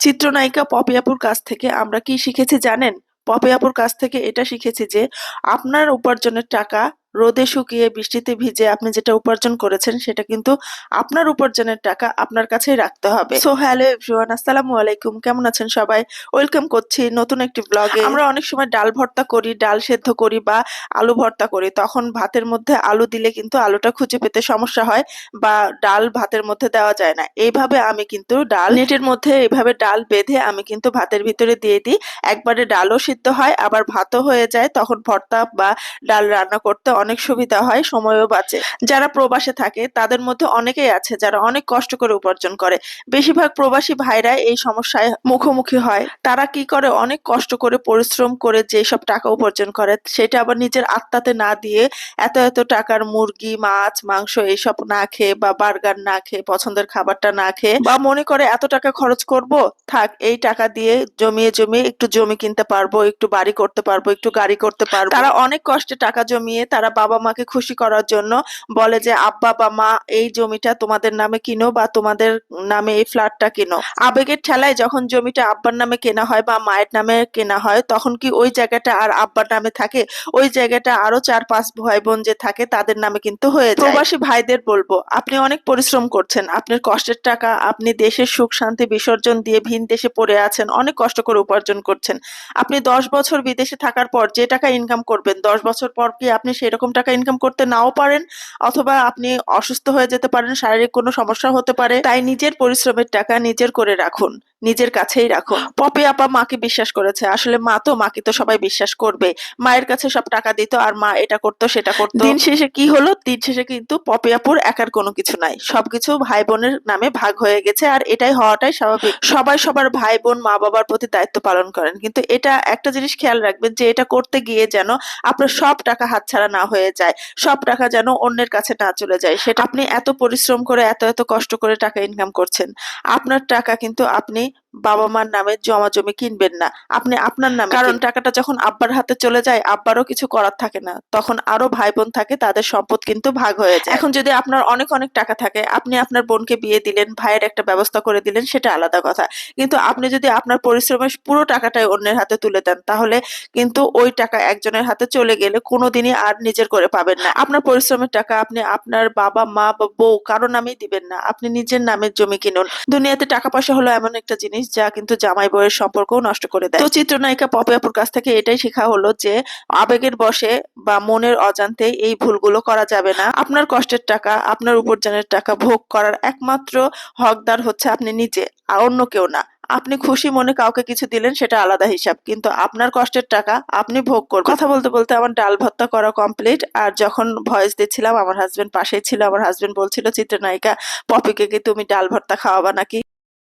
চিত্রনায়িকা পপি আপুর কাছ থেকে আমরা কি শিখেছি জানেন? পপি আপুর কাছ থেকে এটা শিখেছি যে আপনার উপার্জনের টাকা রোদে শুকিয়ে বৃষ্টিতে ভিজে আপনি যেটা উপার্জন করেছেন, সেটা কিন্তু আপনার উপার্জনের টাকা আপনার কাছেই রাখতে হবে। সো হ্যালো এভরিওয়ান আসসালামু আলাইকুম। কেমন আছেন সবাই? ওয়েলকাম করছি নতুন একটি ব্লগে আমরা অনেক সময় ডাল ভর্তা করি, ডাল সেদ্ধ করি বা আলু ভর্তা করি। তখন ভাতের মধ্যে আলু দিলে কিন্তু আলুটা খুঁজে পেতে সমস্যা হয় বা ডাল ভাতের মধ্যে দেওয়া যায় না। এইভাবে আমি কিন্তু ডাল নেটের মধ্যে এইভাবে ডাল বেঁধে আমি কিন্তু ভাতের ভিতরে দিয়ে দিই। একবারে ডালও সিদ্ধ হয়, আবার ভাতও হয়ে যায়। তখন ভর্তা বা ডাল রান্না করতে অনেক সুবিধা হয়, সময়ও বাঁচে। যারা প্রবাসে থাকে, তাদের মধ্যে অনেকেই আছে যারা অনেক কষ্ট করে উপার্জন করে। বেশিরভাগ প্রবাসী ভাইরা এই সমস্যায় মুখোমুখি হয়। তারা কি করে? অনেক কষ্ট করে, পরিশ্রম করে যেসব টাকা উপার্জন করে, সেটা আবার নিজের আত্মাতে না দিয়ে এত এত টাকার মুরগি, মাছ, মাংস এইসব না খেয়ে বা বার্গার না খেয়ে, পছন্দের খাবারটা না খেয়ে বা মনে করে এত টাকা খরচ করব, থাক, এই টাকা দিয়ে জমিয়ে জমিয়ে একটু জমি কিনতে পারব, একটু বাড়ি করতে পারব, একটু গাড়ি করতে পারব। তারা অনেক কষ্টে টাকা জমিয়ে তারা বাবা মাকে খুশি করার জন্য বলে যে, আব্বা বা মা, এই জমিটা তোমাদের নামে কিনো বা তোমাদের নামে এই ফ্ল্যাটটা কিনো। আবেগের ঠেলায় যখন জমিটা আব্বার নামে কেনা হয় বা মায়ের নামে কেনা হয়, তখন কি ওই জায়গাটা আর আব্বার নামে থাকে? ওই জায়গাটা আরও চার পাঁচ ভাই বোন যে থাকে, তাদের নামে কিন্তু হয়ে যায়। প্রবাসী ভাইদের বলব, আপনি অনেক পরিশ্রম করছেন, আপনার কষ্টের টাকা, আপনি দেশের সুখ, শান্তি, বিসর্জন দিয়ে ভিন দেশে পড়ে আছেন, অনেক কষ্ট করে উপার্জন করছেন। আপনি দশ বছর বিদেশে থাকার পর যে টাকা ইনকাম করবেন, দশ বছর পর কি আপনি সেরকম টাকা ইনকাম করতে নাও পারেন, অথবা আপনি অসুস্থ হয়ে যেতে পারেন, শারীরিক কোনো সমস্যা হতে পারে, তাই নিজের পরিশ্রমের টাকা নিজের করে রাখুন। নিজের কাছেই রাখো পপি আপা মাকে বিশ্বাস করেছে। আসলে মা তো মাকে তো সবাই বিশ্বাস করবে। মায়ের কাছে সব টাকা দিত আর মা এটা করতো, সেটা করতো। দিন শেষে কি হলো? দিন শেষে কিন্তু পপি আপুর একার কোনো কিছু নাই। সবকিছু ভাই বোনের নামে ভাগ হয়ে গেছে আর এটাই হওয়াটাই স্বাভাবিক। সবাই সবার ভাই বোন মা বাবার প্রতি দায়িত্ব পালন করেন। কিন্তু এটা একটা জিনিস খেয়াল রাখবেন যে এটা করতে গিয়ে যেন আপনার সব টাকা হাতছাড়া না হয়ে যায়। সব টাকা যেন অন্যের কাছে না চলে যায়। সেটা আপনি এত পরিশ্রম করে, এত এত কষ্ট করে টাকা ইনকাম করছেন। আপনার টাকা কিন্তু আপনি বাবা মার নামে জমা জমি কিনবেন না। আপনি আপনার নামে কারণ টাকাটা যখন আব্বার হাতে চলে যায় আব্বারও কিছু করার থাকে না। তখন আরও ভাই বোন থাকে তাদের সম্পদ কিন্তু ভাগ হয়ে যায়। এখন যদি আপনার অনেক অনেক টাকা থাকে আপনি আপনার বোনকে বিয়ে দিলেন ভাইয়ের একটা ব্যবস্থা করে দিলেন সেটা আলাদা কথা। কিন্তু আপনি যদি আপনার পরিশ্রমের পুরো টাকাটাই অন্যের হাতে তুলে দেন তাহলে কিন্তু ওই টাকা একজনের হাতে চলে গেলে কোনোদিনই আর নিজের করে পাবেন না। আপনার পরিশ্রমের টাকা আপনি আপনার বাবা মা বা বউ কারও নামেই দিবেন না। আপনি নিজের নামের জমি কিনুন। দুনিয়াতে টাকা পয়সা হলো এমন একটা জিনিস যা কিন্তু জামাই বউয়ের সম্পর্কও নষ্ট করে দেয়। তো চিত্রনায়িকা পপি আপুর কাছ থেকে এটাই শেখা হলো যে, আবেগের বসে বা মনের অজান্তে এই ভুলগুলো করা যাবে না। আপনার কষ্টের টাকা, আপনার উপার্জনের টাকা ভোগ করার একমাত্র হকদার হচ্ছে আপনি নিজে, আর অন্য কেউ না। আপনি খুশি মনে কাউকে কিছু দিলেন, সেটা আলাদা হিসাব। কিন্তু আপনার কষ্টের টাকা আপনি ভোগ করবেন। কথা বলতে বলতে আমার ডাল ভর্তা করা কমপ্লিট আর যখন ভয়েস দিচ্ছিলাম, আমার হাজবেন্ড পাশেই ছিল, আমার হাজবেন্ড বলছিল, চিত্রনায়িকা, পপিকে কি তুমি ডাল ভর্তা খাওয়াবা নাকি?